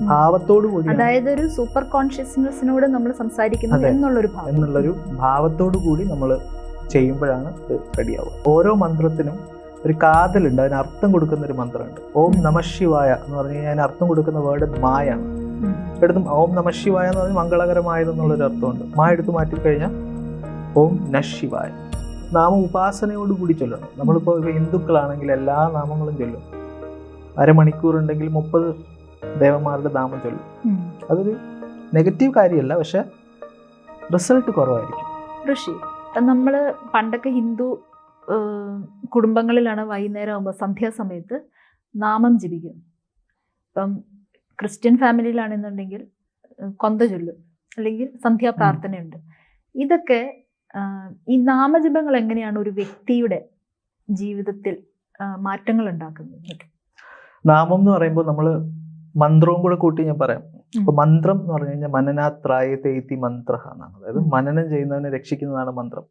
ഭാവത്തോടു കൂടി അതായത് ഒരു സൂപ്പർ കോൺഷ്യസ്നെസ്സിനോട് നമ്മൾ സംസാരിക്കുന്നു അതെ. എന്നുള്ളൊരു എന്നുള്ളൊരു ഭാവത്തോടു കൂടി നമ്മൾ ചെയ്യുമ്പോഴാണ് ഇത് റെഡിയാവുക. ഓരോ മന്ത്രത്തിനും ഒരു കാതലുണ്ട് അതിന് അർത്ഥം കൊടുക്കുന്ന ഒരു മന്ത്രമുണ്ട്. ഓം നമ ശിവായ എന്ന് പറഞ്ഞു കഴിഞ്ഞാൽ അതിന് അർത്ഥം കൊടുക്കുന്ന വേർഡ് മായാണ് എടുത്തും ഓം നമ ശിവായ എന്ന് പറഞ്ഞാൽ മംഗളകരമായതെന്നുള്ളൊരു അർത്ഥമുണ്ട്. മാ എടുത്ത് മാറ്റിക്കഴിഞ്ഞാൽ ഓം നശിവായ നാമ ഉപാസനയോട് കൂടി ചൊല്ലണം. നമ്മളിപ്പോൾ ഹിന്ദുക്കളാണെങ്കിൽ എല്ലാ നാമങ്ങളും ചൊല്ലും. അരമണിക്കൂർ ഉണ്ടെങ്കിൽ മുപ്പത് ദേവന്മാരുടെ നാമം ചൊല്ലും. അതൊരു നെഗറ്റീവ് കാര്യമല്ല പക്ഷെ റിസൾട്ട് കുറവായിരിക്കും. ഋഷി നമ്മൾ പണ്ടൊക്കെ ഹിന്ദു കുടുംബങ്ങളിലാണ് വൈകുന്നേരം ആകുമ്പോൾ സന്ധ്യാസമയത്ത് നാമം ജപിക്കും. ഇപ്പം ക്രിസ്ത്യൻ ഫാമിലിയിലാണെന്നുണ്ടെങ്കിൽ കൊന്ത ചൊല്ലും. അല്ലെങ്കിൽ സന്ധ്യാപ്രാർത്ഥനയുണ്ട് ഇതൊക്കെ ഈ നാമജപങ്ങൾ എങ്ങനെയാണ് ഒരു വ്യക്തിയുടെ ജീവിതത്തിൽ മാറ്റങ്ങൾ ഉണ്ടാക്കുന്നത്? നാമം എന്ന് പറയുമ്പോൾ നമ്മൾ മന്ത്രവും കൂടെ കൂട്ടി ഞാൻ പറയാം. അപ്പൊ മന്ത്രം എന്ന് പറഞ്ഞു കഴിഞ്ഞാൽ മനനാത്രായ തേത്തി മന്ത്ര എന്നാണ്. അതായത് മനനം ചെയ്യുന്നവനെ രക്ഷിക്കുന്നതാണ് മന്ത്രം.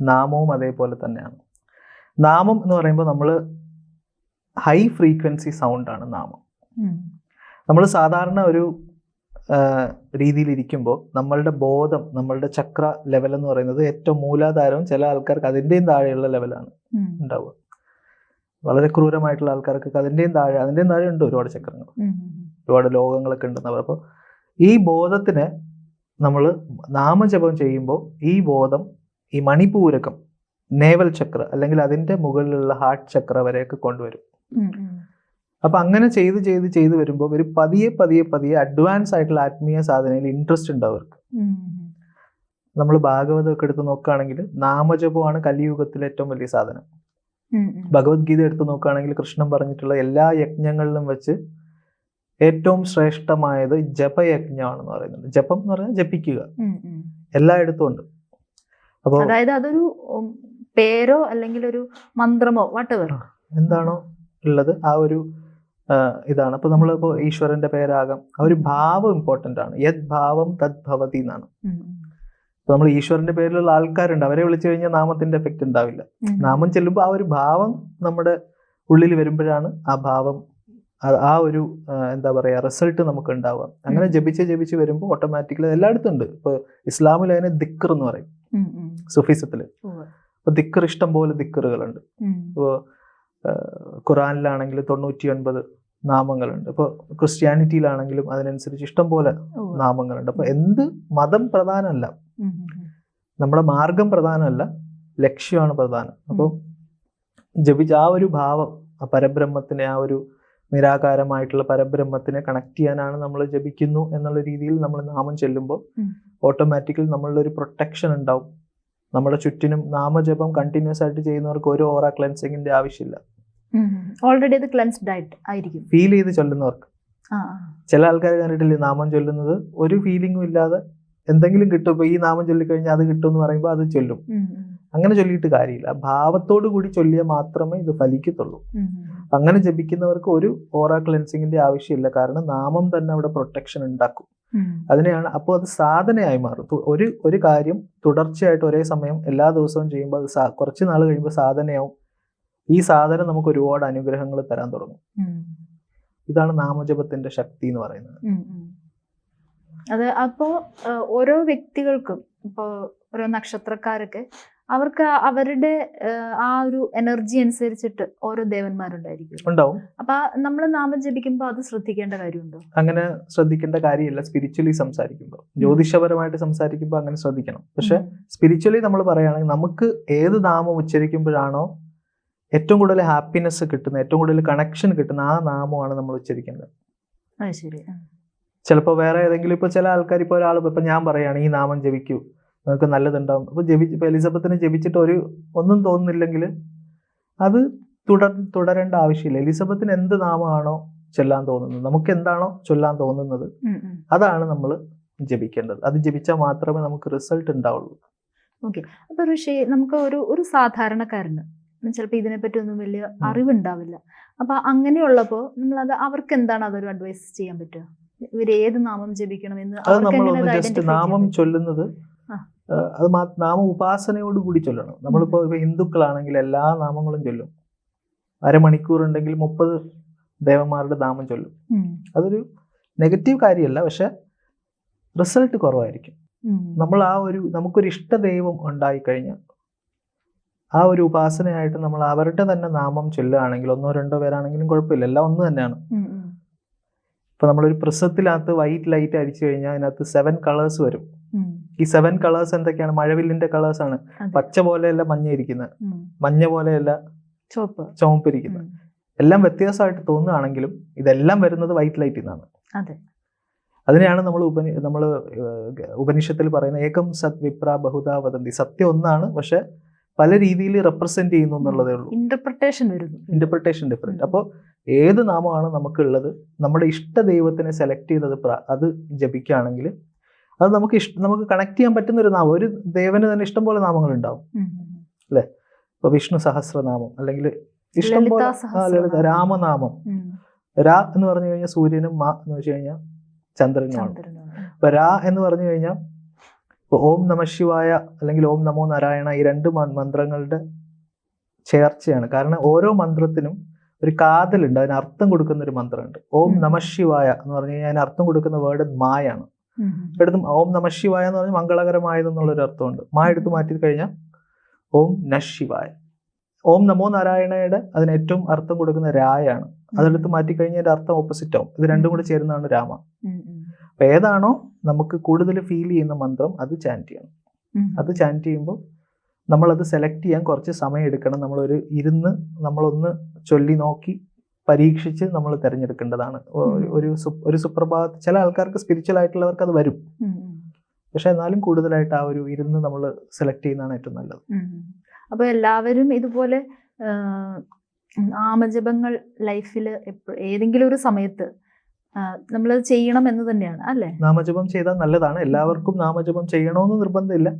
നാമവും അതേപോലെ തന്നെയാണ്. നാമം എന്ന് പറയുമ്പോൾ നമ്മൾ ഹൈ ഫ്രീക്വൻസി സൗണ്ടാണ് നാമം. നമ്മൾ സാധാരണ ഒരു രീതിയിലിരിക്കുമ്പോൾ നമ്മളുടെ ബോധം നമ്മളുടെ ചക്ര ലെവൽ എന്ന് പറയുന്നത് ഏറ്റവും മൂലാധാരവും ചില ആൾക്കാർക്ക് അതിന്റെയും താഴെയുള്ള ലെവലാണ് ഉണ്ടാവുക. വളരെ ക്രൂരമായിട്ടുള്ള ആൾക്കാർക്കൊക്കെ അതിന്റെയും താഴെ അതിന്റെയും താഴെ ഉണ്ട് ഒരുപാട് ചക്രങ്ങൾ ഒരുപാട് ലോകങ്ങളൊക്കെ ഉണ്ടെന്ന് പറയും അപ്പോൾ ഈ ബോധത്തിന് നമ്മൾ നാമജപം ചെയ്യുമ്പോൾ ഈ ബോധം ഈ മണിപൂരകം നേവൽ ചക്ര അല്ലെങ്കിൽ അതിന്റെ മുകളിലുള്ള ഹാർട്ട് ചക്ര വരെയൊക്കെ കൊണ്ടുവരും. അപ്പൊ അങ്ങനെ ചെയ്ത് ചെയ്ത് ചെയ്ത് വരുമ്പോൾ ഒരു പതിയെ പതിയെ പതിയെ അഡ്വാൻസ് ആയിട്ടുള്ള ആത്മീയ സാധനയിൽ ഇൻട്രസ്റ്റ് ഉണ്ട് അവർക്ക്. നമ്മൾ ഭാഗവതമൊക്കെ എടുത്ത് നോക്കുകയാണെങ്കിൽ നാമജപമാണ് കലിയുഗത്തിലെ ഏറ്റവും വലിയ സാധനം. ഭഗവത്ഗീത എടുത്തു നോക്കുകയാണെങ്കിൽ കൃഷ്ണൻ പറഞ്ഞിട്ടുള്ള എല്ലാ യജ്ഞങ്ങളിലും വെച്ച് ഏറ്റവും ശ്രേഷ്ഠമായത് ജപയജ്ഞമാണെന്ന് പറയുന്നത് ജപം എന്ന് പറഞ്ഞാൽ ജപിക്കുക. എല്ലായിടത്തും ഉണ്ട്. അപ്പോൾ അതായത് അതൊരു പേരോ അല്ലെങ്കിൽ ഒരു മന്ത്രമോ വട്ടവർ എന്താണോ ഉള്ളത്. ആ ഒരു ഇതാണ്. അപ്പൊ നമ്മളിപ്പോൾ ഈശ്വരന്റെ പേരാകാം. ആ ഒരു ഭാവം ഇമ്പോർട്ടന്റ് ആണ്. യത് ഭാവം തദ്ഭവതി എന്നാണ്. ഇപ്പൊ നമ്മൾ ഈശ്വരന്റെ പേരിലുള്ള ആൾക്കാരുണ്ട്. അവരെ വിളിച്ചു കഴിഞ്ഞാൽ നാമത്തിന്റെ എഫക്റ്റ് ഉണ്ടാവില്ല. നാമം ചെല്ലുമ്പോൾ ആ ഒരു ഭാവം നമ്മുടെ ഉള്ളിൽ വരുമ്പോഴാണ് ആ ഭാവം ആ- ഒരു എന്താ പറയാ റിസൾട്ട് നമുക്ക് ഉണ്ടാവുക. അങ്ങനെ ജപിച്ച് ജപിച്ച് വരുമ്പോൾ ഓട്ടോമാറ്റിക്കലി എല്ലായിടത്തും ഉണ്ട്. ഇപ്പൊ ഇസ്ലാമിൽ അതിനെ ദിക്കർ എന്ന് പറയും. സുഫീസത്തിൽ. അപ്പൊ ദിക്കർ ഇഷ്ടം പോലെ ദിക്കറുകളുണ്ട്. ഇപ്പോൾ ഖുറാനിലാണെങ്കിൽ തൊണ്ണൂറ്റി ഒൻപത് നാമങ്ങളുണ്ട്. ഇപ്പോൾ ക്രിസ്ത്യാനിറ്റിയിലാണെങ്കിലും അതിനനുസരിച്ച് ഇഷ്ടം പോലെ നാമങ്ങളുണ്ട്. അപ്പൊ എന്ത് മതം പ്രധാനമല്ല. നമ്മുടെ മാർഗം പ്രധാനമല്ല ലക്ഷ്യമാണ് പ്രധാനം. അപ്പോൾ ജപിച്ച ആ ഒരു ഭാവം ആ പരബ്രഹ്മത്തിനെ ആ ഒരു നിരാകാരമായിട്ടുള്ള പരബ്രഹ്മത്തിനെ കണക്ട് ചെയ്യാനാണ് നമ്മൾ ജപിക്കുന്നു എന്നുള്ള രീതിയിൽ നമ്മൾ നാമം ചെല്ലുമ്പോൾ ഓട്ടോമാറ്റിക്കലി നമ്മളുടെ ഒരു പ്രൊട്ടക്ഷൻ ഉണ്ടാവും. നമ്മുടെ ചുറ്റിനും നാമജപം കണ്ടിന്യൂസ് ആയിട്ട് ചെയ്യുന്നവർക്ക് ഒരു ഓറ ക്ലെൻസിങ്ങിന്റെ ആവശ്യമില്ല. ഓൾറെഡി അത് ക്ലെൻസ്ഡ് ആയിട്ട് ആയിരിക്കും. ഫീൽ ചെയ്ത് ചൊല്ലുന്നവർക്ക്. ചില ആൾക്കാർ കണ്ടിട്ടില്ലേ നാമം ചൊല്ലുന്നത് ഒരു ഫീലിംഗും ഇല്ലാതെ എന്തെങ്കിലും കിട്ടും. ഇപ്പൊ ഈ നാമം ചൊല്ലിക്കഴിഞ്ഞാൽ അത് കിട്ടും എന്ന് പറയുമ്പോൾ അത് ചൊല്ലും. അങ്ങനെ ചൊല്ലിയിട്ട് കാര്യമില്ല. ഭാവത്തോടു കൂടി ചൊല്ലിയാൽ മാത്രമേ ഇത് ഫലിക്കത്തുള്ളൂ. അങ്ങനെ ജപിക്കുന്നവർക്ക് ഒരു ഓറ ക്ലെൻസിങ്ങിന്റെ ആവശ്യമില്ല. കാരണം നാമം തന്നെ അവിടെ പ്രൊട്ടക്ഷൻ ഉണ്ടാക്കും. അതിനെയാണ് അപ്പോൾ അത് സാധനയായി മാറും. ഒരു ഒരു കാര്യം തുടർച്ചയായിട്ട് ഒരേ സമയം എല്ലാ ദിവസവും ചെയ്യുമ്പോൾ അത് കുറച്ച് നാൾ കഴിയുമ്പോൾ സാധനയാവും. ഈ സാധനം നമുക്ക് ഒരുപാട് അനുഗ്രഹങ്ങൾ തരാൻ തുടങ്ങും. ഇതാണ് നാമജപത്തിന്റെ ശക്തി എന്ന് പറയുന്നത്. അത് അപ്പോ ഓരോ വ്യക്തികൾക്കും ഇപ്പോ ഓരോ നക്ഷത്രക്കാരൊക്കെ അവർക്ക് അവരുടെ ആ, ഒരു എനർജി അനുസരിച്ചിട്ട് ഓരോ ദേവന്മാരുണ്ടായിരിക്കും. ഉണ്ടാവും. അപ്പൊ നമ്മൾ നാമം ജപിക്കുമ്പോൾ അത് ശ്രദ്ധിക്കേണ്ട കാര്യമുണ്ടോ? അങ്ങനെ ശ്രദ്ധിക്കേണ്ട കാര്യമില്ല. സ്പിരിച്വലി സംസാരിക്കുമ്പോൾ ജ്യോതിഷപരമായിട്ട് സംസാരിക്കുമ്പോൾ അങ്ങനെ ശ്രദ്ധിക്കണം. പക്ഷെ സ്പിരിച്വലി നമ്മൾ പറയുകയാണെങ്കിൽ നമുക്ക് ഏത് നാമം ഉച്ചരിക്കുമ്പോഴാണോ ഏറ്റവും കൂടുതൽ ഹാപ്പിനെസ് കിട്ടുന്ന ഏറ്റവും കൂടുതൽ കണക്ഷൻ കിട്ടുന്ന ആ നാമമാണ് നമ്മൾ ഉച്ചരിക്കേണ്ടത്. അത് ശരി. ചിലപ്പോൾ വേറെ ഏതെങ്കിലും ഇപ്പോൾ ചില ആൾക്കാർ ഇപ്പോൾ ഒരാൾ ഇപ്പം ഞാൻ പറയുകയാണ് ഈ നാമം ജപിക്കൂ. നിങ്ങൾക്ക് നല്ലതുണ്ടാവും. അപ്പോൾ ജപി ഇപ്പോൾ എലിസബത്തിനെ ജപിച്ചിട്ട് ഒരു ഒന്നും തോന്നുന്നില്ലെങ്കിൽ അത് തുടർ തുടരേണ്ട ആവശ്യമില്ല. എലിസബത്തിന് എന്ത് നാമമാണോ ചൊല്ലാൻ തോന്നുന്നത് നമുക്ക് എന്താണോ ചൊല്ലാൻ തോന്നുന്നത്. അതാണ് നമ്മൾ ജപിക്കേണ്ടത്. അത് ജപിച്ചാൽ മാത്രമേ നമുക്ക് റിസൾട്ട് ഉണ്ടാവുള്ളൂ. ഓക്കെ. അപ്പൊ ഋഷി നമുക്ക് ഒരു ഒരു സാധാരണക്കാരന് ചിലപ്പോൾ ഇതിനെപ്പറ്റി ഒന്നും വലിയ അറിവുണ്ടാവില്ല. അപ്പൊ അങ്ങനെയുള്ളപ്പോ നമ്മൾ അത് അവർക്ക് എന്താണ് അതൊരു അഡ്വൈസ് ചെയ്യാൻ പറ്റുക? ഇവർ ഏത് നാമം ജപിക്കണമെന്ന് അത് നമ്മൾ ജസ്റ്റ് നാമം ചൊല്ലുന്നത് അത് നാമ ഉപാസനയോട് കൂടി ചൊല്ലണം. നമ്മളിപ്പോ ഹിന്ദുക്കളാണെങ്കിൽ എല്ലാ നാമങ്ങളും ചൊല്ലും. അരമണിക്കൂർ ഉണ്ടെങ്കിൽ മുപ്പത് ദേവന്മാരുടെ നാമം ചൊല്ലും. അതൊരു നെഗറ്റീവ് കാര്യമല്ല പക്ഷെ റിസൾട്ട് കുറവായിരിക്കും. നമ്മൾ ആ ഒരു നമുക്കൊരു ഇഷ്ടദൈവം ഉണ്ടായിക്കഴിഞ്ഞാൽ ആ ഒരു ഉപാസനയായിട്ട് നമ്മൾ അവരുടെ തന്നെ നാമം ചൊല്ലുകയാണെങ്കിൽ ഒന്നോ രണ്ടോ പേരാണെങ്കിലും കുഴപ്പമില്ല. എല്ലാം ഒന്ന് തന്നെയാണ്. ഇപ്പൊ നമ്മളൊരു പ്രിസത്തിനകത്ത് വൈറ്റ് ലൈറ്റ് അടിച്ചു കഴിഞ്ഞാൽ അതിനകത്ത് സെവൻ കളേഴ്സ് വരും. ഈ സെവൻ കളേഴ്സ് എന്തൊക്കെയാണ്? മഴവില്ലിന്റെ കളേഴ്സ് ആണ്. പച്ച പോലെയല്ല മഞ്ഞ ഇരിക്കുന്നത് മഞ്ഞ പോലെയല്ല ചുവപ്പ്. ചുവപ്പിരിക്കുന്നത്. എല്ലാം വ്യത്യാസമായിട്ട് തോന്നുകയാണെങ്കിലും ഇതെല്ലാം വരുന്നത് വൈറ്റ് ലൈറ്റിൽ നിന്നാണ് അതെ. അതിനെയാണ് നമ്മൾ ഉപനി നമ്മൾ ഉപനിഷത്തിൽ പറയുന്ന ഏകം സത് വിപ്ര ബഹുദാ വദന്തി. സത്യം ഒന്നാണ് പക്ഷെ പല രീതിയിൽ റെപ്രസെന്റ് ചെയ്യുന്നു എന്നുള്ളതേ ഉള്ളൂ. ഇന്റർപ്രിട്ടേഷൻ വരുന്നു. ഇന്റർപ്രിട്ടേഷൻ ഡിഫറെന്റ് അപ്പോൾ ഏത് നാമമാണ് നമുക്കുള്ളത്? നമ്മുടെ ഇഷ്ട ദൈവത്തിനെ സെലക്ട് ചെയ്തത് അത് ജപിക്കുകയാണെങ്കിൽ അത് നമുക്ക് ഇഷ്ട നമുക്ക് കണക്ട് ചെയ്യാൻ പറ്റുന്ന ഒരു നാമം. ഒരു ദേവന് തന്നെ ഇഷ്ടം പോലെ നാമങ്ങൾ ഉണ്ടാവും. അല്ലേ? ഇപ്പൊ വിഷ്ണു സഹസ്രനാമം അല്ലെങ്കിൽ ഇഷ്ടം പോലെ ലളിത രാമനാമം. രാ എന്ന് പറഞ്ഞു കഴിഞ്ഞാൽ സൂര്യനും മാ എന്ന് വെച്ച് കഴിഞ്ഞാൽ ചന്ദ്രനുമാണ്. അപ്പൊ ഇപ്പൊ രാ എന്ന് പറഞ്ഞു കഴിഞ്ഞാൽ ഇപ്പൊ ഓം നമ ശിവായ അല്ലെങ്കിൽ ഓം നമോ നാരായണ ഈ രണ്ട് മന്ത്രങ്ങളുടെ ചേർച്ചയാണ്. കാരണം ഓരോ മന്ത്രത്തിനും ഒരു കാതലുണ്ട് അതിന് അർത്ഥം കൊടുക്കുന്ന ഒരു മന്ത്രമുണ്ട്. ഓം നമശിവായ നമ ശിവായ എന്ന് പറഞ്ഞു കഴിഞ്ഞാൽ അതിന് അർത്ഥം കൊടുക്കുന്ന വേർഡ് മായാണ്. ഉം. ഓം നമശിവായ എന്ന് പറഞ്ഞാൽ മംഗളകരമായതെന്നുള്ളൊരു അർത്ഥമുണ്ട്. മാ എടുത്ത് മാറ്റി കഴിഞ്ഞാൽ ഓം നശിവായ ഓം നമോ നാരായണയുടെ അതിന് ഏറ്റവും അർത്ഥം കൊടുക്കുന്ന രായാണ്. അതെടുത്ത് മാറ്റി കഴിഞ്ഞാൽ അതിന്റെ അർത്ഥം ഓപ്പോസിറ്റ് ആവും. ഇത് രണ്ടും കൂടി ചേരുന്നതാണ് രാമ. അപ്പൊ ഏതാണോ നമുക്ക് കൂടുതൽ ഫീൽ ചെയ്യുന്ന മന്ത്രം അത് ചാന്റ് ചെയ്യണം. അത് ചാന്റ് ചെയ്യുമ്പോൾ നമ്മളത് സെലക്ട് ചെയ്യാൻ കുറച്ച് സമയം എടുക്കണം. നമ്മളൊരു ഇരുന്ന് നമ്മളൊന്ന് ചൊല്ലി നോക്കി പരീക്ഷിച്ച് നമ്മൾ തിരഞ്ഞെടുക്കേണ്ടതാണ്. ഒരു ഒരു സുപ്രഭാത ചില ആൾക്കാർക്ക് സ്പിരിച്വൽ ആയിട്ടുള്ളവർക്ക് അത് വരും. പക്ഷെ എന്നാലും കൂടുതലായിട്ട് ആ ഒരു ഇരുന്ന് നമ്മൾ സെലക്ട് ചെയ്യുന്നതാണ് ഏറ്റവും നല്ലത്. അപ്പോൾ അപ്പൊ എല്ലാവരും ഇതുപോലെ ആമജപങ്ങൾ ലൈഫിൽ ഏതെങ്കിലും ഒരു സമയത്ത് നമ്മളത് ചെയ്യണം എന്ന് തന്നെയാണ് അല്ലേ? നാമജപം ചെയ്താൽ നല്ലതാണ്. എല്ലാവർക്കും നാമജപം ചെയ്യണമെന്ന് നിർബന്ധമില്ല.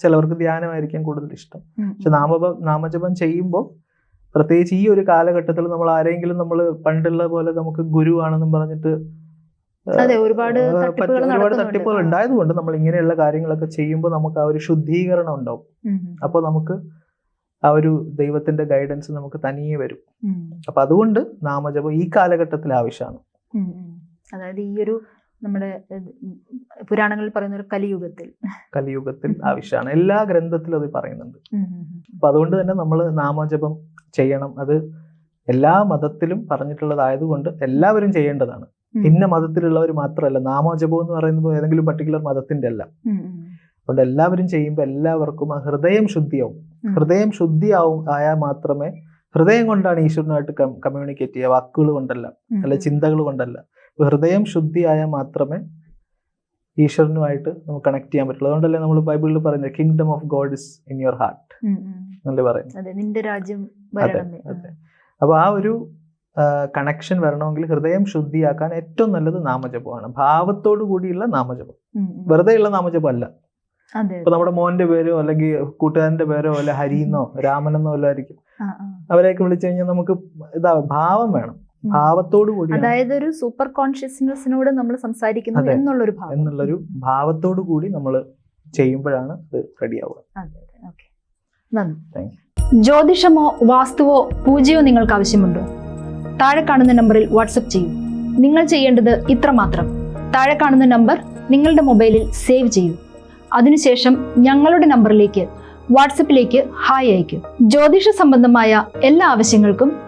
ചിലവർക്ക് ധ്യാനമായിരിക്കും കൂടുതൽ ഇഷ്ടം. പക്ഷെ നാമപ നാമജപം ചെയ്യുമ്പോൾ പ്രത്യേകിച്ച് ഈ ഒരു കാലഘട്ടത്തിൽ നമ്മൾ ആരെങ്കിലും നമ്മൾ പണ്ടുള്ള പോലെ നമുക്ക് ഗുരുവാണെന്നും പറഞ്ഞിട്ട് ഒരുപാട് ഒരുപാട് തട്ടിപ്പുകൾ ഉണ്ടായതുകൊണ്ട് നമ്മൾ ഇങ്ങനെയുള്ള കാര്യങ്ങളൊക്കെ ചെയ്യുമ്പോൾ നമുക്ക് ആ ഒരു ശുദ്ധീകരണം ഉണ്ടാവും. അപ്പോൾ നമുക്ക് ആ ഒരു ദൈവത്തിന്റെ ഗൈഡൻസ് നമുക്ക് തനിയെ വരും. അപ്പൊ അതുകൊണ്ട് നാമജപം ഈ കാലഘട്ടത്തിൽ ആവശ്യമാണ്. അതായത് ഈ ഒരു നമ്മുടെ പുരാണങ്ങളിൽ പറയുന്ന ഒരു കലിയുഗത്തിൽ. കലിയുഗത്തിൽ ആവശ്യമാണ്. എല്ലാ ഗ്രന്ഥത്തിലും അത് പറയുന്നുണ്ട്. അപ്പൊ അതുകൊണ്ട് തന്നെ നമ്മൾ നാമജപം ചെയ്യണം. അത് എല്ലാ മതത്തിലും പറഞ്ഞിട്ടുള്ളതായതുകൊണ്ട് എല്ലാവരും ചെയ്യേണ്ടതാണ്. ഇന്ന മതത്തിലുള്ളവർ മാത്രമല്ല നാമജപം എന്ന് പറയുമ്പോൾ ഏതെങ്കിലും പർട്ടിക്കുലർ മതത്തിന്റെ അല്ല. അതുകൊണ്ട് എല്ലാവരും ചെയ്യുമ്പോൾ എല്ലാവർക്കും ആ ഹൃദയം ശുദ്ധിയാവും. ഹൃദയം ശുദ്ധിയാവും ആയാൽ മാത്രമേ ഹൃദയം കൊണ്ടാണ് ഈശ്വരനായിട്ട് കമ്മ്യൂണിക്കേറ്റ് ചെയ്യുക. വാക്കുകൾ കൊണ്ടല്ല അല്ലെ ചിന്തകൾ കൊണ്ടല്ല. ഹൃദയം ശുദ്ധിയായാൽ മാത്രമേ ഈശ്വരനുമായിട്ട് നമുക്ക് കണക്ട് ചെയ്യാൻ പറ്റുള്ളൂ. അതുകൊണ്ടല്ലേ നമ്മൾ ബൈബിളിൽ പറയുന്നത് kingdom of God is in your heart. എന്നല്ലേ പറയുന്നത്. അപ്പൊ ആ ഒരു കണക്ഷൻ വരണമെങ്കിൽ ഹൃദയം ശുദ്ധിയാക്കാൻ ഏറ്റവും നല്ലത് നാമജപമാണ്. ഭാവത്തോടു കൂടിയുള്ള നാമജപം. വെറുതെ ഉള്ള നാമജപം അല്ല. ഇപ്പൊ നമ്മുടെ മോന്റെ പേരോ അല്ലെങ്കിൽ കൂട്ടുകാരന്റെ പേരോ അല്ലെ ഹരിന്നോ രാമനെന്നോ വല്ല ആയിരിക്കും ആ, ആ. അവരെയൊക്കെ വിളിച്ചു കഴിഞ്ഞാൽ നമുക്ക് ഇതാ ഭാവം വേണം. ഭാവത്തോടു കൂടി അതായത് ഒരു സൂപ്പർ കോൺഷ്യസ്നെസ്സിനോട് നമ്മൾ സംസാരിക്കുന്നു. എന്നുള്ളൊരു ഭാവം. എന്നുള്ളൊരു ഭാവത്തോടു കൂടി നമ്മൾ ചെയ്യുമ്പോഴാണ് അത് റെഡിയാവുക ജ്യോതിഷമോ വാസ്തുവോ പൂജയോ നിങ്ങൾക്ക് ആവശ്യമുണ്ടോ? താഴെ കാണുന്ന നമ്പറിൽ വാട്സപ്പ് ചെയ്യൂ. നിങ്ങൾ ചെയ്യേണ്ടത് ഇത്ര മാത്രം. താഴെ കാണുന്ന നമ്പർ നിങ്ങളുടെ മൊബൈലിൽ സേവ് ചെയ്യൂ. അതിനുശേഷം ഞങ്ങളുടെ നമ്പറിലേക്ക് വാട്സപ്പിലേക്ക് ഹായ് അയക്കൂ ജ്യോതിഷ സംബന്ധമായ എല്ലാ ആവശ്യങ്ങൾക്കും